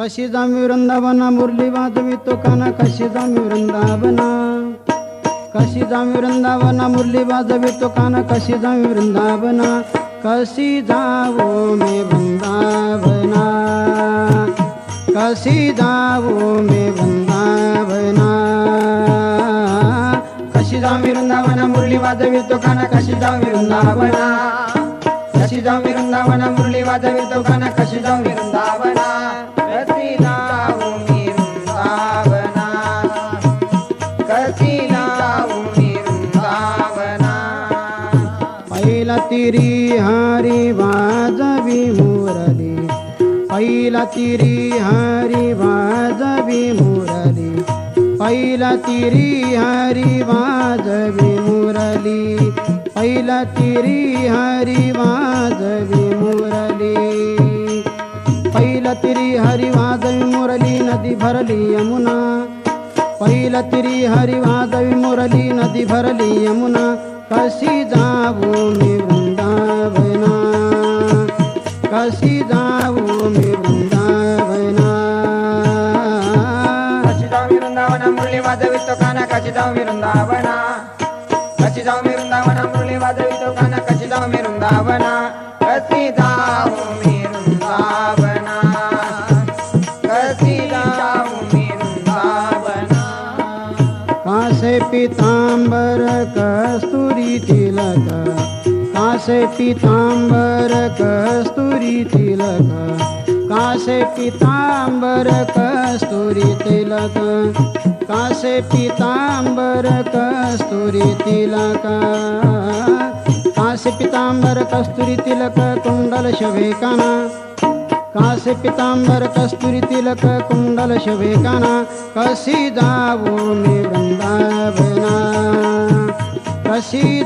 कशी जामी वृंदावना मुरली वाजवी तो काना कशी जामी वृंदावना? कशी जामी वृंदावना मुरली वाजवी तो काना कशी जामी वृंदावना? कशी जावो मी वृंदावना? कशी जावो मी वृंदावना? कशी जामी वृंदावना मुरली वाजवी तो काना कशी जामी वृंदावना? कशी जामी वृंदावना मुरली वाजवी तो काना कशी जामी वृंदावना? पहिला तिरी हरी वाजवी मुरली. पहिला तिरी हरी वाजवी मुरली. पहिला तिरी हरी वाजवी मुरली. पहिला तिरी हरी वाजवी मुरली. पहिला तिरी हरी वाजवी मुरली नदी भरली यमुना. पहिला तिरी हरी वाजवी मुरली नदी भरली यमुना. कशी जाऊ मी वृंदावना? कशी जाऊ मी वृंदावना? कशी जाऊ मी वृंदावना? मुरली वाजवी तो काना कशी जाऊ मी वृंदावना? कशी जाऊ मी वृंदावना? मुरली वाजवी तो काना कशी जाऊ मी वृंदावना? कशी जाऊ मी वृंदावना? कशी जाऊ मी वृंदावना? कासे पितांबर कस्तुरी तिलक कासे पितांबर कस्तुरी तिलक कासे पितांबर कस्तुरी तिलक कासे पितांबर कस्तुरी तिलक कासे पितांबर कस्तुरी तिलक कुंडल शवेकाना कासे पितांबर कस्तुरी तिलक कुंडल शवेकाना कशी जाऊ मी वृंदावना कशी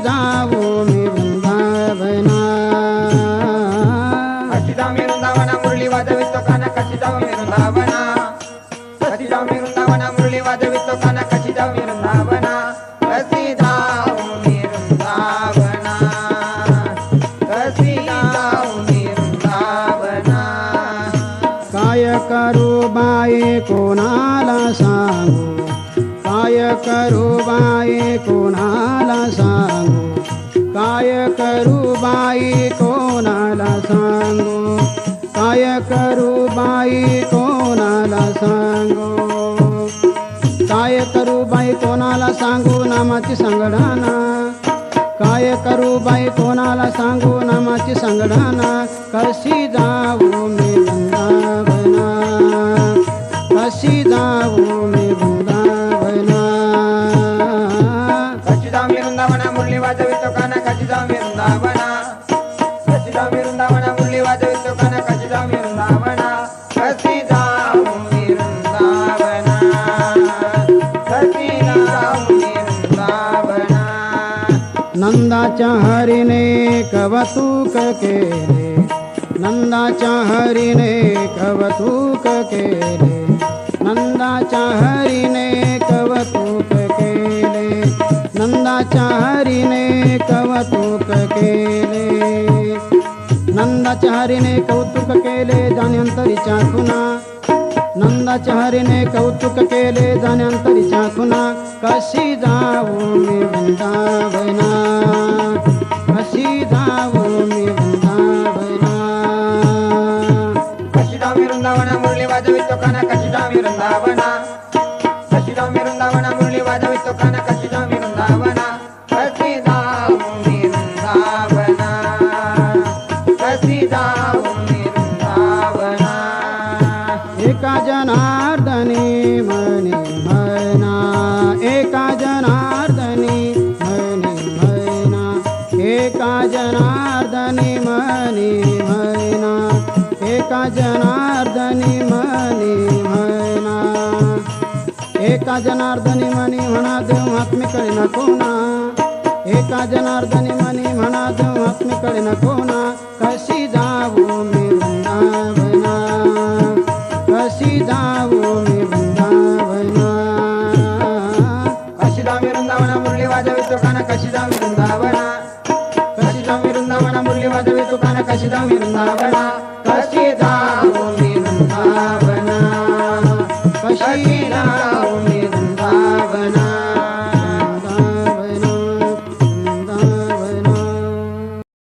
करू बाई कोणाला सांगू? काय करू बाई कोणाला सांगू? काय करू बाई कोणाला सांगू? काय करू बाई कोणाला सांगू नामाची संगडाना? काय करू बाई कोणाला सांगू नामाची संगडाना? कशी जाऊ मी नंदाच्या हरीने कवतुक केले नंदाच्या हरीने कवतुक केले नंदाच्या हरीने कवतुक केले नंदाच्या हरीने कवतुक केले नंदाच्या हरीने कौतुक केले जाण्यांतरीच्या खुना नंदाच्या हरीने कौतुक केले जाण्यांतरीच्या खुना कशी जाऊ मी वृंदावना। वाजवितो काना कशी जाऊ मी वृंदावना कशी जाऊ मी वृंदावना मुरली वाजवितो काना कशी जाऊ मी वृंदावना कशी जाऊ मी वृंदावना कशी जाऊ मी वृंदावना एका जनार्दनी मनी म्हणा एका म्हणा एका एका जनार्दनी मनी म्हणा. एका जनार्दनी मनी म्हणा देव कळे नको ना. एका जनार्दनी मनी म्हणा देव आत्मेकडे नको ना. कशी जाऊ मी वृंदावना? कशी जाऊ मी वृंदावना? कशी जाऊ मी वृंदावना? मुरली वाजवी काना कशी जाऊ वृंदावना? कशी जाऊ वृंदावना? मुरली वाजवी काना कशी जाऊ वृंदावना? Aqui.